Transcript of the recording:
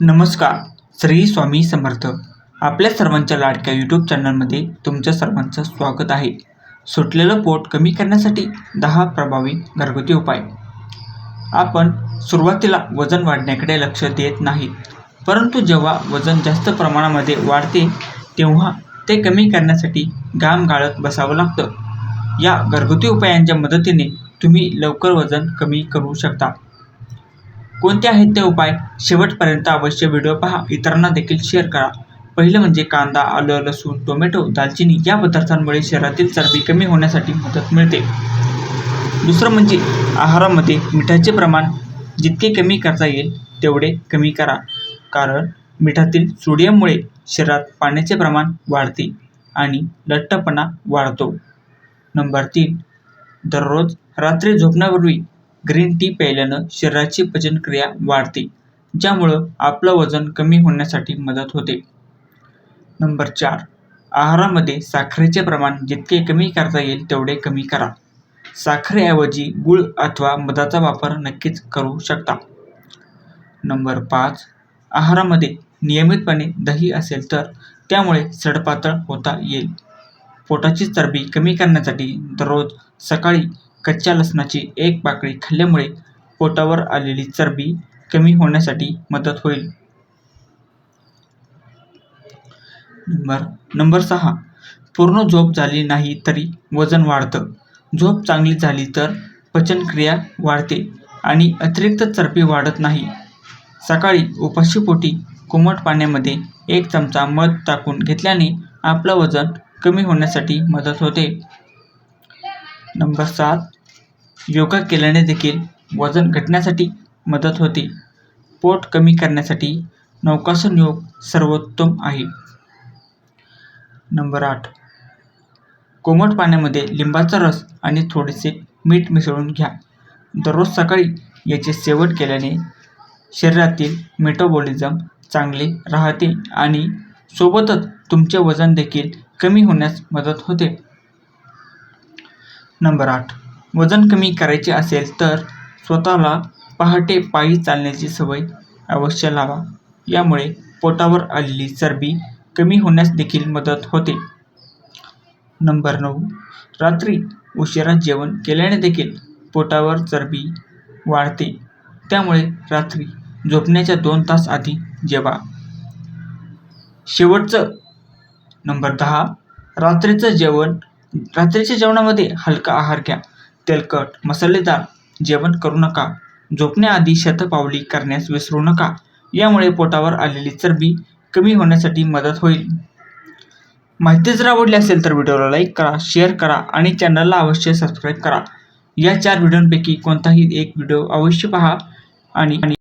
नमस्कार श्री स्वामी समर्थ. आपल्या सर्वांच्या लाडक्या यूट्यूब चॅनलमध्ये तुमच्या सर्वांचं स्वागत आहे. सुटलेलं पोट कमी करण्यासाठी दहा प्रभावी घरगुती उपाय. आपण सुरुवातीला वजन वाढण्याकडे लक्ष देत नाही परंतु जेव्हा वजन जास्त प्रमाणामध्ये वाढते तेव्हा ते कमी करण्यासाठी घाम गाळत बसावं लागतं. या घरगुती उपायांच्या मदतीने तुम्ही लवकर वजन कमी करू शकता. कोणते आहेत ते उपाय? शेवटपर्यंत अवश्य व्हिडिओ पहा. इतरांना देखील शेअर करा. पहिलं म्हणजे कांदा आलं लसूण टोमॅटो दालचिनी या पदार्थांमुळे शरीरातील चरबी कमी होण्यासाठी मदत मिळते. दुसरं म्हणजे आहारामध्ये मिठाचे प्रमाण जितके कमी करता येईल तेवढे कमी करा. कारण मिठातील सोडियममुळे शरीरात पाण्याचे प्रमाण वाढते आणि लठ्ठपणा वाढतो. नंबर तीन दररोज रात्री झोपण्यापूर्वी ग्रीन टी प्यायल्यानं शरीराची पचनक्रिया वाढते ज्यामुळं आपलं वजन कमी होण्यासाठी मदत होते. नंबर चार. आहारामध्ये साखरेचे प्रमाण जितके कमी करता येईल तेवढे कमी करा. साखरेऐवजी गूळ अथवा मधाचा वापर नक्कीच करू शकता. नंबर पाच. आहारामध्ये नियमितपणे दही असेल तर त्यामुळे सडपातळ होता येईल. पोटाची चरबी कमी करण्यासाठी दररोज सकाळी कच्च्या लसणाची एक पाकळी खाल्ल्यामुळे पोटावर आलेली चरबी कमी होण्यासाठी मदत होईल. नंबर नंबर सहा. पूर्ण झोप झाली नाही तरी वजन वाढतं. झोप चांगली झाली तर पचनक्रिया वाढते आणि अतिरिक्त चरबी वाढत नाही. सकाळी उपाशीपोटी कोमट पाण्यामध्ये एक चमचा मध टाकून घेतल्याने आपलं वजन कमी होण्यासाठी मदत होते. नंबर सात. योगा केल्याने देखील वजन घटण्यासाठी मदत होते. पोट कमी करण्यासाठी नौकासन योग सर्वोत्तम आहे. नंबर आठ. कोमट पाण्यामध्ये लिंबाचा रस आणि थोडेसे मीठ मिसळून घ्या. दररोज सकाळी याचे सेवन केल्याने शरीरातील मेटाबॉलिझम चांगले राहते आणि सोबतच तुमचे वजन देखील कमी होण्यास मदत होते. नंबर आठ. वजन कमी करायचे असेल तर स्वतःला पहाटे पायी चालण्याची सवय अवश्य लावा. यामुळे पोटावर आलेली चरबी कमी होण्यास देखील मदत होते. नंबर नऊ. रात्री उशिरा जेवण केल्याने देखील पोटावर चरबी वाढते. त्यामुळे रात्री झोपण्याच्या दोन तास आधी जेवा. शेवटचं. नंबर दहा. रात्रीचं जेवण रात्रीच्या जेवणामध्ये हलका आहार घ्या. तेलकट मसालेदार जेवण करू नका. झोपण्याआधी शतपावली करण्यास विसरू नका. यामुळे पोटावर आलेली चरबी कमी होण्यासाठी मदत होईल. माहिती जर आवडली असेल तर व्हिडिओला लाईक करा शेअर करा आणि चॅनलला अवश्य सबस्क्राईब करा. या चार व्हिडिओंपैकी कोणताही एक व्हिडिओ अवश्य पहा आणि आणि